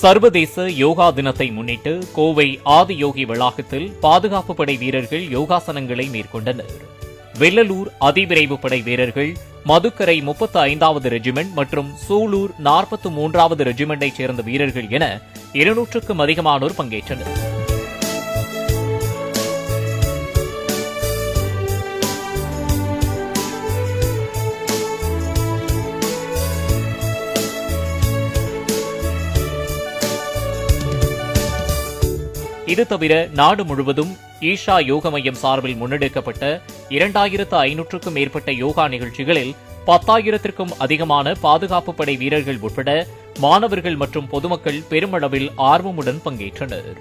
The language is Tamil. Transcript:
சர்வதேச யோகா தினத்தை முன்னிட்டு கோவை ஆதியோகி வளாகத்தில் பாதுகாப்பு படை வீரர்கள் யோகாசனங்களை மேற்கொண்டனர். வெள்ளலூர் அதிவிரைவு படை வீரர்கள் மதுக்கரை முப்பத்து ஐந்தாவது ரெஜிமெண்ட் மற்றும் சூலூர் நாற்பத்து மூன்றாவது ரெஜிமெண்டைச் சேர்ந்த வீரர்கள் என இருநூற்றுக்கும் அதிகமானோர் பங்கேற்றனர். இது தவிர நாடு முழுவதும் ஈஷா யோக மையம் சார்பில் முன்னெடுக்கப்பட்ட இரண்டாயிரத்து ஐநூற்றுக்கும் மேற்பட்ட யோகா நிகழ்ச்சிகளில் பத்தாயிரத்திற்கும் அதிகமான பாதுகாப்பு படை வீரர்கள் உட்பட மாணவர்கள் மற்றும் பொதுமக்கள் பெருமளவில் ஆர்வமுடன் பங்கேற்றனர்.